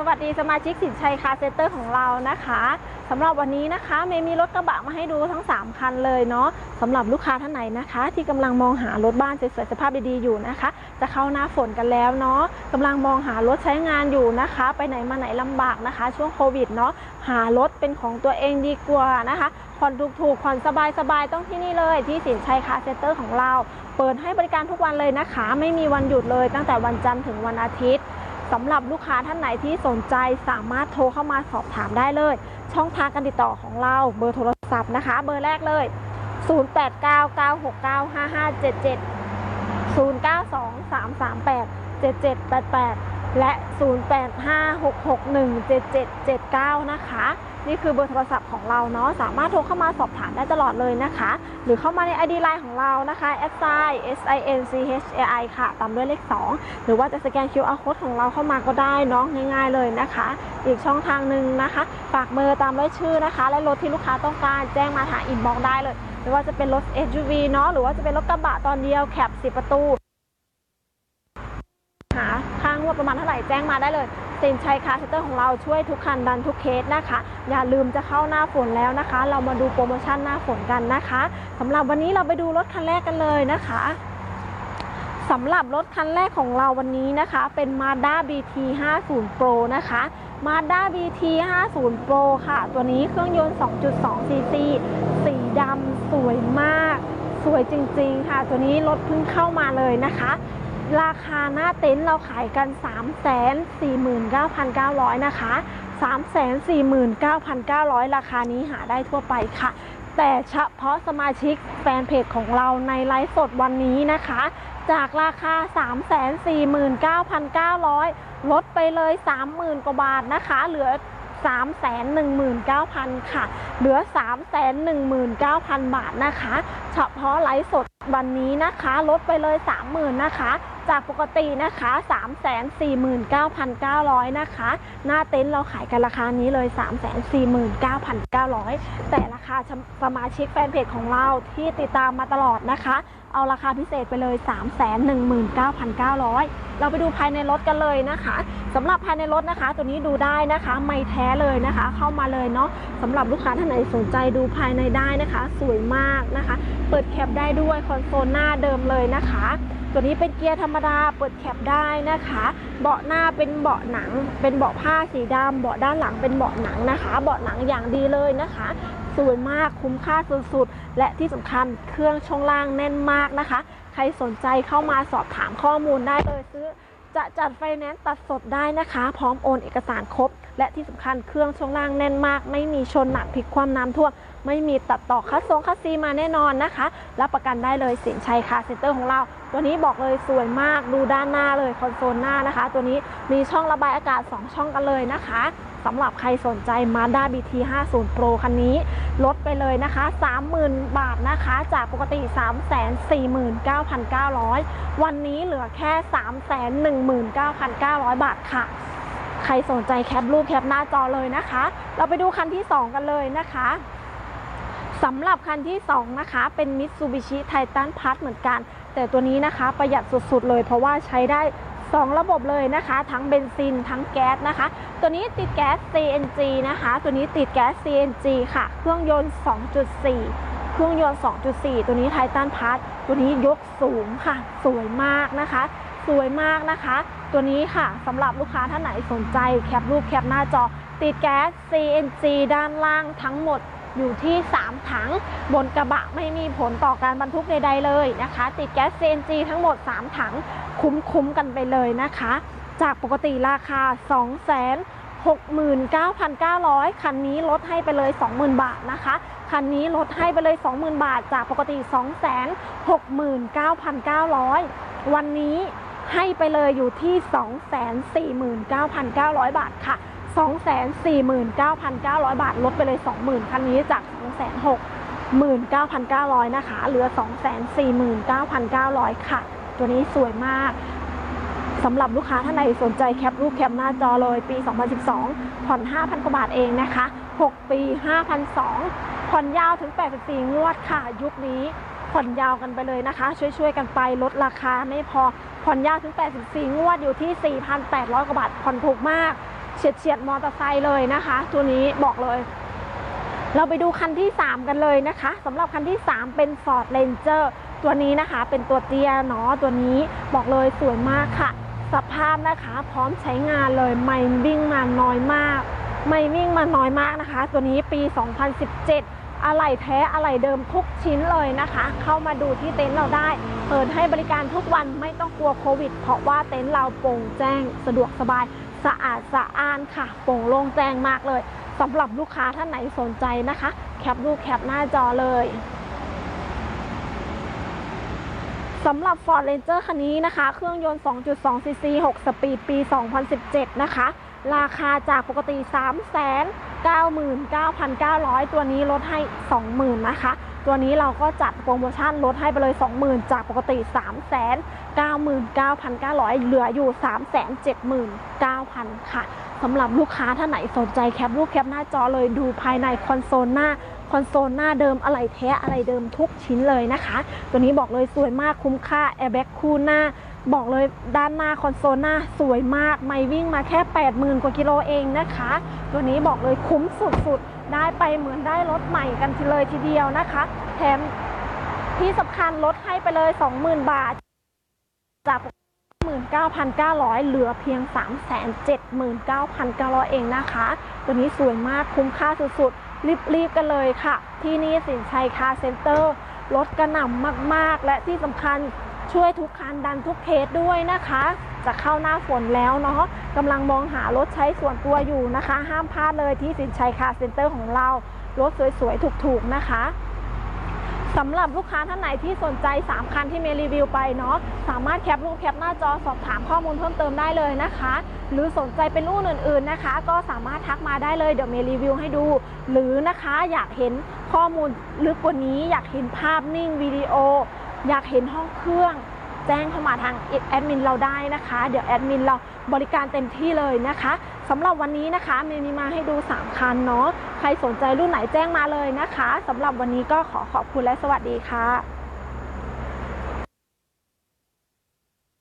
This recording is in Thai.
สวัสดีสมาชิกสินชัยคาร์เซ็นเตอร์ของเรานะคะสำหรับวันนี้นะคะเมย์มีรถกระบะมาให้ดูทั้ง 3 คันเลยเนาะสำหรับลูกค้าท่านไหนนะคะ ที่กำลังมองหารถบ้านสวยๆสภาพดีๆอยู่นะคะ จะเข้าหน้าฝนกันแล้วเนาะกำลังมองหารถใช้งานอยู่นะคะ ไปไหนมาไหนลำบากนะคะ ช่วงโควิดเนาะหารถเป็นของตัวเองดีกว่านะคะผ่อนถูกๆผ่อนสบายๆต้องที่นี่เลยที่สินชัยคาร์เซ็นเตอร์ของเรา เปิดให้บริการทุกวันเลยนะคะ ไม่มีวันหยุดเลยตั้งแต่วันจันทร์ถึงวันอาทิตย์ สำหรับลูกค้าท่านไหนที่สนใจสามารถโทรเข้ามาสอบถามได้เลย ช่องทางการติดต่อของเราเบอร์โทรศัพท์นะคะ เบอร์แรกเลย 0899695577 0923387788 และ 0856617779 นะคะ นี่คือเบอร์โทรศัพท์ของเราเนาะสามารถโทรเข้ามาสอบถามได้ตลอดเลยนะคะ หรือเข้ามาใน ID Line ของเรานะคะ s i s i n c h a i ค่ะ ตามด้วยเลข 2 หรือว่าจะสแกน QR code ของเราเข้ามาก็ได้เนาะง่ายๆเลยนะคะ อีกช่องทางหนึ่งนะคะ ฝากเบอร์ตามด้วยชื่อนะคะ และรถที่ลูกค้าต้องการแจ้งมาทางอินบ็อกได้เลยไม่ว่าจะเป็นรถ SUV เนาะหรือว่าจะเป็นรถกระบะตอนเดียวแคป10 ประตูหาค่างวดประมาณเท่าไหร่แจ้งมาได้เลย สินชัยคาร์เซ็นเตอร์ของเราช่วยทุกคันดันทุกเคสนะคะ อย่าลืมจะเข้าหน้าฝนแล้วนะคะ เรามาดูโปรโมชั่นหน้าฝนกันนะคะสำหรับวันนี้เราไปดูรถคันแรกกันเลยนะคะสำหรับรถคันแรกของเราวันนี้นะคะ เป็น Mazda BT 50 Pro นะคะ Mazda BT 50 Pro ค่ะ ตัวนี้เครื่องยนต์ 2.2 cc สีดำสวยมาก สวยจริงๆ ค่ะ ตัวนี้รถเพิ่งเข้ามาเลยนะคะ ราคาหน้าเต็นท์เราขายกัน 349,900 นะคะ 349,900 ราคานี้หาได้ทั่วไปค่ะ แต่เฉพาะสมาชิกแฟนเพจของเราในไลฟ์สดวันนี้นะคะ จากราคา 349,900 ลดไปเลย 30,000 กว่าบาทนะคะ เหลือ319,000 ค่ะ เหลือ 319,000 บาทนะคะ เฉพาะไลฟ์สด วันนี้นะคะลดไปเลย 30,000นะคะ จากปกตินะคะ 349,900 นะคะ หน้าเต็นท์เราขายกันราคานี้เลย 349,900 แต่ราคาสมาชิกแฟนเพจของเราที่ติดตามมาตลอดนะคะ เอาราคาพิเศษไปเลย 319,900 เราไปดูภายในรถกันเลยนะคะสำหรับภายในรถนะคะ ตัวนี้ดูได้นะคะ ไม่แท้เลยนะคะ เข้ามาเลยเนาะสำหรับลูกค้าท่านไหนสนใจดูภายในได้นะคะ สวยมากนะคะ เปิดแคปได้ด้วยคอนโซลหน้าเดิมเลยนะคะ ตัวนี้เป็นเกียร์ธรรมดาเปิดแคปได้นะคะ เบาะหน้าเป็นเบาะหนัง เป็นเบาะผ้าสีดำเบาะด้านหลังเป็นเบาะหนังนะคะ เบาะหนังอย่างดีเลยนะคะสวยมากคุ้มค่าสุดๆ และที่สำคัญเครื่องช่องล่างแน่นมากนะคะ ใครสนใจเข้ามาสอบถามข้อมูลได้เลยซื้อจะจัดไฟแนนซ์ตัดสดได้นะคะ พร้อมโอนเอกสารครบ และที่สำคัญเครื่องช่วงล่างแน่นมาก ไม่มีชนหนักพลิกความน้ำท่วมไม่มีตัดต่อคัสซงคัสซีมาแน่นอนนะคะ รับประกันได้เลยสินชัยคาเซ็นเตอร์ของเรา ตัวนี้บอกเลยสวยมากดูด้านหน้าเลยคอนโซลหน้านะคะ ตัวนี้มีช่องระบายอากาศ 2 ช่องกันเลยนะคะสำหรับใครสนใจ Mazda BT 50 Pro คันนี้ ลดไปเลยนะคะ 30,000 บาทนะคะ จากปกติ 349,900 วันนี้เหลือแค่ 319,900 บาทค่ะ ใครสนใจแคปรูปแคปหน้าจอเลยนะคะ เราไปดูคันที่ 2 กันเลยนะคะสำหรับคันที่ 2 นะคะ เป็น Mitsubishi Titan Plus เหมือนกัน แต่ตัวนี้นะคะประหยัดสุดๆเลย เพราะว่าใช้ได้ 2 ระบบเลยนะคะ ทั้งเบนซินทั้งแก๊สนะคะ ตัวนี้ติดแก๊ส CNG นะคะ ตัวนี้ติดแก๊ส CNG ค่ะ เครื่องยนต์ 2.4 เครื่องยนต์ 2.4 ตัวนี้ไททันพาร์ตัวนี้ยกสูงค่ะ สวยมากนะคะ สวยมากนะคะ ตัวนี้ค่ะสำหรับลูกค้าท่านไหนสนใจแคปรูปแคปหน้าจอ ติดแก๊ส CNG ด้านล่างทั้งหมดอยู่ที่ 3 ถัง บนกระบะไม่มีผลต่อการบรรทุกใดๆเลยนะคะ ติดแก๊ส CNG ทั้งหมด 3 ถังคุ้มๆกันไปเลยนะคะ จากปกติราคา2 69,900 คันนี้ลดให้ไปเลย 20,000 บาทนะคะ คันนี้ลดให้ไปเลย 20,000 บาท จากปกติ 269,900 วันนี้ ให้ไปเลยอยู่ที่ 249,900 บาทค่ะ 249,900 บาท ลดไปเลย 20,000 คันนี้จาก 269,900 นะคะ เหลือ 249,900 ค่ะ ตัวนี้สวยมากสำหรับลูกค้าท่านใดสนใจแคปรูปแคปหน้าจอเลยปี 2012 ผ่อน 5,000 กว่าบาทเองนะคะ 6 ปี5,200ผ่อนยาวถึง 84 งวดค่ะ ยุคนี้ ผ่อนยาวกันไปเลยนะคะ ช่วยๆกันไปลดราคาไม่พอผ่อนยาวถึง 84 งวดอยู่ที่ 4,800 กว่าบาทผ่อนถูกมากเฉียดเฉียดๆมอเตอร์ไซค์เลยนะคะ ตัวนี้บอกเลย เราไปดูคันที่ 3 กันเลยนะคะสำหรับคันที่ 3 เป็น Ford Ranger ตัวนี้นะคะเป็นตัวเตี้ยเนาะตัวนี้บอกเลยสวยมากค่ะ สภาพนะคะพร้อมใช้งานเลยไม่วิ่งมาน้อยมาก ไม่วิ่งมาน้อยมากนะคะ ตัวนี้ปี 2017 อะไหล่แท้อะไหล่เดิมทุกชิ้นเลยนะคะ เข้ามาดูที่เต็นท์เราได้ เปิดให้บริการทุกวันไม่ต้องกลัวโควิด เพราะว่าเต็นท์เราโปร่งแจ้ง สะดวกสบายสะอาดสะอ้านค่ะ โปร่งโล่งแจ้งมากเลยสำหรับลูกค้าท่านไหนสนใจนะคะ แคปรูปแคปหน้าจอเลยสำหรับ Ford Ranger คันนี้นะคะ เครื่องยนต์ 2.2 cc 6 สปีด ปี 2017 นะคะ ราคาจากปกติ 99,900 ตัวนี้ลดให้ 20,000 นะคะ ตัวนี้เราก็จัดโปรโมชั่นลดให้ไปเลย 20,000 จากปกติ 399,900 เหลืออยู่ 379,000 ค่ะสำหรับลูกค้าท่านไหนสนใจแคปรูปแคปหน้าจอเลยดูภายในคอนโซลหน้าคอนโซลหน้าเดิมอะไรแท้อะไรเดิมทุกชิ้นเลยนะคะ ตัวนี้บอกเลยสวยมากคุ้มค่าแอร์แบ็กคู่หน้า บอกเลยด้านหน้าคอนโซลหน้าสวยมาก ไม่วิ่งมาแค่ 80,000 กว่ากิโลเองนะคะ ตัวนี้บอกเลยคุ้มสุดๆ ได้ไปเหมือนได้รถใหม่กันทีเลยทีเดียวนะคะ แถมที่สำคัญลดให้ไปเลย 20,000 บาท จาก 19,900 เหลือเพียง 379,900 เองนะคะ ตัวนี้สวยมากคุ้มค่าสุดๆ รีบๆ กันเลยค่ะ ที่นี่สินชัยคาร์เซ็นเตอร์ลดกระหน่ำมากๆ และที่สำคัญ ช่วยทุกคันดันทุกเคสด้วยนะคะ จะเข้าหน้าฝนแล้วเนาะกำลังมองหารถใช้ส่วนตัวอยู่นะคะ ห้ามพลาดเลยที่สินชัยคาร์เซ็นเตอร์ของเรา รถสวยๆ ถูกๆนะคะสำหรับลูกค้าท่านไหนที่สนใจ 3 คันที่เมรีวิวไปเนาะสามารถแคปรูปแคปหน้าจอสอบถามข้อมูลเพิ่มเติมได้เลยนะคะ หรือสนใจเป็นรุ่นอื่นๆนะคะ ก็สามารถทักมาได้เลยเดี๋ยวเมรีวิวให้ดู หรือนะคะอยากเห็นข้อมูลลึกกว่านี้อยากเห็นภาพนิ่งวิดีโอ อยากเห็นห้องเครื่อง แจ้งเข้ามาทางแอดมินเราได้นะคะ เดี๋ยวแอดมินเราบริการเต็มที่เลยนะคะสำหรับวันนี้นะคะเมมีมาให้ดู 3 คันเนาะใครสนใจรุ่นไหนแจ้งมาเลยนะคะสำหรับวันนี้ก็ขอขอบคุณและสวัสดีค่ะ